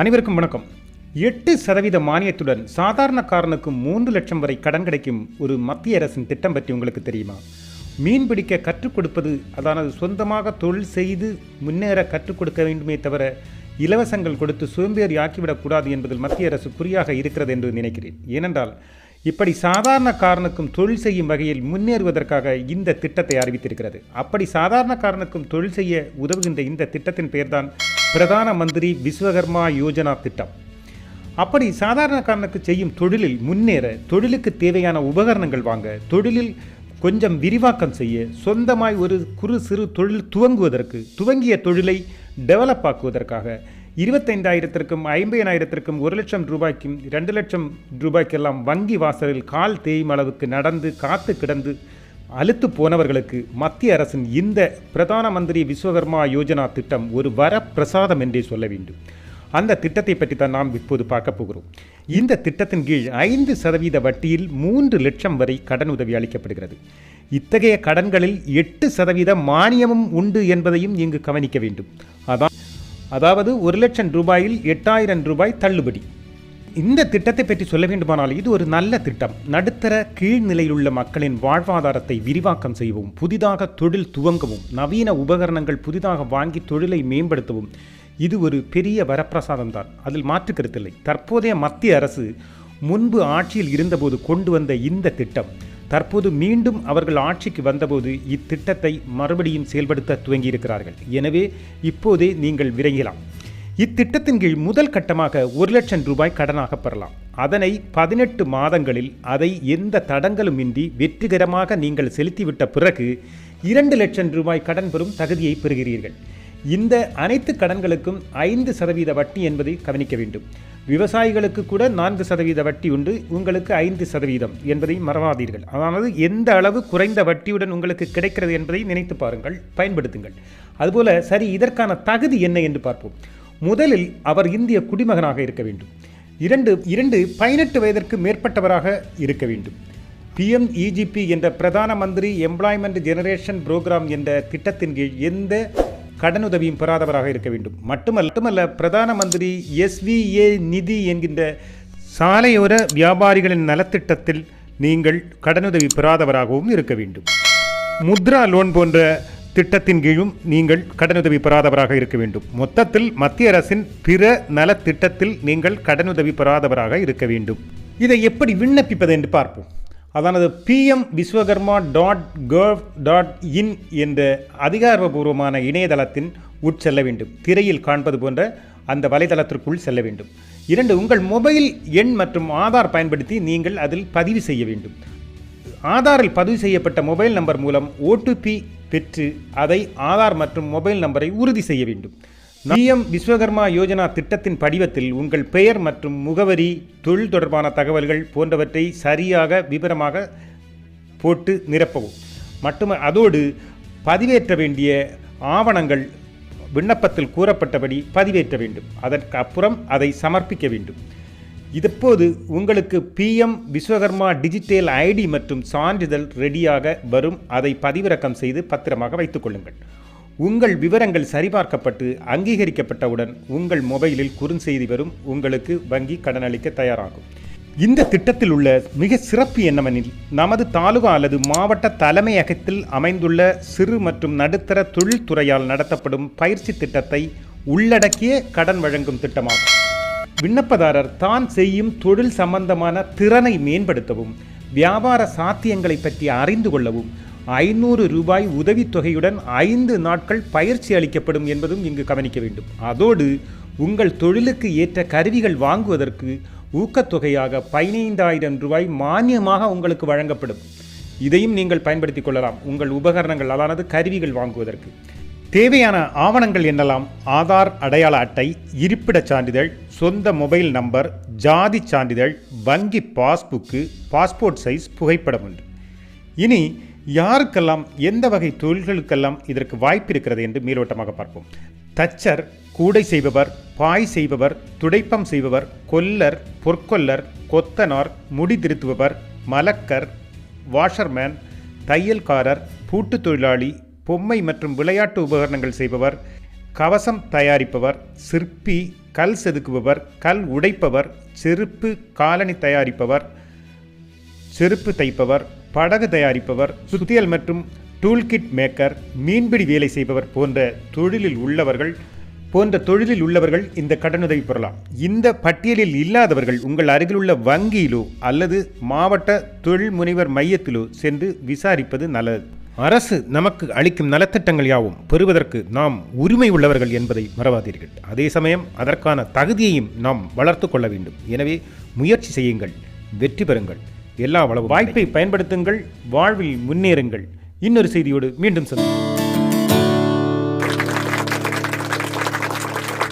அனைவருக்கும் வணக்கம். எட்டு சதவீத மானியத்துடன் சாதாரணக்காரனுக்கு மூன்று லட்சம் வரை கடன் கிடைக்கும் ஒரு மத்திய அரசின் திட்டம் பற்றி உங்களுக்கு தெரியுமா? மீன் பிடிக்க கற்றுக் கொடுப்பது அதானது சொந்தமாக தொழில் செய்து முன்னேற கற்றுக் கொடுக்க வேண்டுமே தவிர இலவசங்கள் கொடுத்து சோம்பேறி ஆக்கிவிடக்கூடாது என்பதில் மத்திய அரசு குறியாக இருக்கிறது என்று நினைக்கிறேன். ஏனென்றால் இப்படி சாதாரணக்காரனுக்கும் தொழில் செய்யும் வகையில் முன்னேறுவதற்காக இந்த திட்டத்தை அறிவித்திருக்கிறது. அப்படி சாதாரணக்காரனுக்கும் தொழில் செய்ய உதவுகின்ற இந்த திட்டத்தின் பெயர்தான் பிரதான மந்திரி விஸ்வகர்மா யோஜனா திட்டம். அப்படி சாதாரணக்காரனுக்கு செய்யும் தொழிலில் முன்னேற தொழிலுக்கு தேவையான உபகரணங்கள் வாங்க தொழிலில் கொஞ்சம் விரிவாக்கம் செய்ய சொந்தமாய் ஒரு குறு சிறு தொழில் துவங்குவதற்கு துவங்கிய தொழிலை டெவலப் ஆக்குவதற்காக இருபத்தைந்தாயிரத்திற்கும் ஐம்பதினாயிரத்திற்கும் ஒரு லட்சம் ரூபாய்க்கும் ரெண்டு லட்சம் ரூபாய்க்கெல்லாம் வங்கி வாசலில் கால் தேயும் அளவுக்கு நடந்து காத்து கிடந்து அழுத்து போனவர்களுக்கு மத்திய அரசின் இந்த பிரதான மந்திரி விஸ்வகர்மா யோஜனா திட்டம் ஒரு வரப்பிரசாதம் என்றே சொல்ல வேண்டும். அந்த திட்டத்தை பற்றி தான் நாம் இப்போது பார்க்க போகிறோம். இந்த திட்டத்தின் கீழ் ஐந்து சதவீத வட்டியில் மூன்று லட்சம் வரை கடன் உதவி அளிக்கப்படுகிறது. இத்தகைய கடன்களில் எட்டு சதவீத மானியமும் உண்டு என்பதையும் இங்கு கவனிக்க வேண்டும். அதான் அதாவது ஒரு லட்சம் ரூபாயில் எட்டாயிரம் ரூபாய் தள்ளுபடி. இந்த திட்டத்தை பற்றி சொல்ல வேண்டுமானால் இது ஒரு நல்ல திட்டம். நடுத்தர கீழ்நிலையில் உள்ள மக்களின் வாழ்வாதாரத்தை விரிவாக்கம் செய்யவும் புதிதாக தொழில் துவங்கவும் நவீன உபகரணங்கள் புதிதாக வாங்கி தொழிலை மேம்படுத்தவும் இது ஒரு பெரிய வரப்பிரசாதம் தான் அதில் மாற்று கருத்தில்லை. தற்போதைய மத்திய அரசு முன்பு ஆட்சியில் இருந்தபோது கொண்டு வந்த இந்த திட்டம் தற்போது மீண்டும் அவர்கள் ஆட்சிக்கு வந்தபோது இத்திட்டத்தை மறுபடியும் செயல்படுத்த துவங்கியிருக்கிறார்கள். எனவே இப்போதே நீங்கள் விரையலாம். இத்திட்டத்தின் கீழ் முதல் கட்டமாக ஒரு லட்சம் ரூபாய் கடனாக பெறலாம். அதனை பதினெட்டு மாதங்களில் அதை எந்த தடங்களும் இன்றி வெற்றிகரமாக நீங்கள் செலுத்திவிட்ட பிறகு இரண்டு லட்சம் ரூபாய் கடன் பெறும் தகுதியை பெறுகிறீர்கள். இந்த அனைத்து கடன்களுக்கும் ஐந்து சதவீத வட்டி என்பதை கவனிக்க வேண்டும். விவசாயிகளுக்கு கூட நான்கு சதவீத வட்டி உண்டு உங்களுக்கு ஐந்து சதவீதம் என்பதை மறவாதீர்கள். அதாவது எந்த அளவு குறைந்த வட்டியுடன் உங்களுக்கு கிடைக்கிறது என்பதை நினைத்து பாருங்கள் பயன்படுத்துங்கள். அதுபோல சரி இதற்கான தகுதி என்ன என்று பார்ப்போம். முதலில் அவர் இந்திய குடிமகனாக இருக்க வேண்டும். இரண்டு இரண்டு பதினெட்டு வயதிற்கு மேற்பட்டவராக இருக்க வேண்டும். பிஎம்இஜிபி என்ற பிரதான மந்திரி எம்ப்ளாய்மெண்ட் ஜெனரேஷன் புரோகிராம் என்ற திட்டத்தின் கீழ் எந்த கடனுதவியும் பெறாதவராக இருக்க வேண்டும். மட்டுமல்ல மட்டுமல்ல பிரதான மந்திரி எஸ்விஏ நிதி என்கின்ற சாலையோர வியாபாரிகளின் நலத்திட்டத்தில் நீங்கள் கடனுதவி பெறாதவராகவும் இருக்க வேண்டும். முத்ரா லோன் போன்ற திட்டத்தின் கீழும் நீங்கள் கடனுதவி பெறாதவராக இருக்க வேண்டும். மொத்தத்தில் மத்திய அரசின் பிற நலத்திட்டத்தில் நீங்கள் கடனுதவி பெறாதவராக இருக்க வேண்டும். இதை எப்படி விண்ணப்பிப்பது என்று பார்ப்போம். அதானது PM Vishwakarma dot gov dot in என்ற அதிகாரபூர்வமான இணையதளத்தின் உட்செல்ல வேண்டும். திரையில் காண்பது போன்ற அந்த வலைதளத்திற்குள் செல்ல வேண்டும். இரண்டு உங்கள் மொபைல் எண் மற்றும் ஆதார் பயன்படுத்தி நீங்கள் அதில் பதிவு செய்ய வேண்டும். ஆதாரில் பதிவு செய்யப்பட்ட மொபைல் நம்பர் மூலம் ஓடிபி பெற்று அதை ஆதார் மற்றும் மொபைல் நம்பரை உறுதி செய்ய வேண்டும். பிஎம் விஸ்வகர்மா யோஜனா திட்டத்தின் படிவத்தில் உங்கள் பெயர் மற்றும் முகவரி தொழில் தொடர்பான தகவல்கள் போன்றவற்றை சரியாக விவரமாக போட்டு நிரப்பவும். மட்டும் அதோடு பதிவேற்ற வேண்டிய ஆவணங்கள் விண்ணப்பத்தில் கூறப்பட்டபடி பதிவேற்ற வேண்டும். அதற்கு அப்புறம் அதை சமர்ப்பிக்க வேண்டும். இதப்போது உங்களுக்கு பிஎம் விஸ்வகர்மா டிஜிட்டல் ஐடி மற்றும் சான்றிதழ் ரெடியாக வரும். அதை பதிவிறக்கம் செய்து பத்திரமாக வைத்துக்கொள்ளுங்கள் உங்கள் விவரங்கள் சரிபார்க்கப்பட்டு அங்கீகரிக்கப்பட்டவுடன் உங்கள் மொபைலில் குறுஞ்செய்தி வரும். உங்களுக்கு வங்கி கடனளிக்க தயாராகும். இந்த திட்டத்தில் உள்ள மிக சிறப்பு என்னவெனில் நமது தாலுகா அல்லது மாவட்ட தலைமையகத்தில் அமைந்துள்ள சிறு மற்றும் நடுத்தர தொழில்துறையால் நடத்தப்படும் பயிற்சி திட்டத்தை உள்ளடக்கிய கடன் வழங்கும் திட்டமாகும். விண்ணப்பதாரர் தான் செய்யும் தொழில் சம்பந்தமான திறனை மேம்படுத்தவும் வியாபார சாத்தியங்களை பற்றி அறிந்து கொள்ளவும் ஐநூறு ரூபாய் உதவித்தொகையுடன் ஐந்து நாட்கள் பயிற்சி அளிக்கப்படும் என்பதும் இங்கு கவனிக்க வேண்டும். அதோடு உங்கள் தொழிலுக்கு ஏற்ற கருவிகள் வாங்குவதற்கு ஊக்கத்தொகையாக பதினைந்தாயிரம் ரூபாய் மானியமாக உங்களுக்கு வழங்கப்படும். இதையும் நீங்கள் பயன்படுத்திக் கொள்ளலாம். உங்கள் உபகரணங்கள் அதானது கருவிகள் வாங்குவதற்கு. தேவையான ஆவணங்கள் என்னலாம்? ஆதார் அடையாள அட்டை இருப்பிடச் சான்றிதழ் சொந்த மொபைல் நம்பர் ஜாதி சான்றிதழ் வங்கி பாஸ்புக்கு பாஸ்போர்ட் சைஸ் புகைப்படம் உண்டு. இனி யாருக்கெல்லாம் எந்த வகை தொழில்களுக்கெல்லாம் இதற்கு வாய்ப்பு இருக்கிறது என்று மேலோட்டமாக பார்ப்போம். தச்சர் கூடை செய்பவர் பாய் செய்பவர் துடைப்பம் செய்பவர் கொல்லர் பொற்கொல்லர் கொத்தனார் முடி திருத்துபவர் மலக்கர் வாஷர்மேன் தையல்காரர் பூட்டு தொழிலாளி பொம்மை மற்றும் விளையாட்டு உபகரணங்கள் செய்பவர் கவசம் தயாரிப்பவர் சிற்பி கல் செதுக்குபவர் கல் உடைப்பவர் செருப்பு காலணி தயாரிப்பவர் செருப்பு தைப்பவர் படகு தயாரிப்பவர் சுத்தியல் மற்றும் டூல்கிட் மேக்கர் மீன்பிடி வேலை செய்பவர் போன்ற தொழிலில் உள்ளவர்கள் போன்ற தொழிலில் உள்ளவர்கள் இந்த கடனுதவி பெறலாம். இந்த பட்டியலில் இல்லாதவர்கள் உங்கள் அருகிலுள்ள வங்கியிலோ அல்லது மாவட்ட தொழில் முனைவர் மையத்திலோ சென்று விசாரிப்பது நல்லது. அரசு நமக்கு அளிக்கும் நலத்திட்டங்கள் யாவும் பெறுவதற்கு நாம் உரிமை உள்ளவர்கள் என்பதை மறவாதீர்கள். அதே சமயம் அதற்கான தகுதியையும் நாம் வளர்த்து கொள்ள வேண்டும். எனவே முயற்சி செய்யுங்கள் வெற்றி பெறுங்கள். எல்லா வளவும் வாய்ப்பை பயன்படுத்துங்கள் வாழ்வில் முன்னேறுங்கள். இன்னொரு செய்தியோடு மீண்டும் சந்திப்போம்.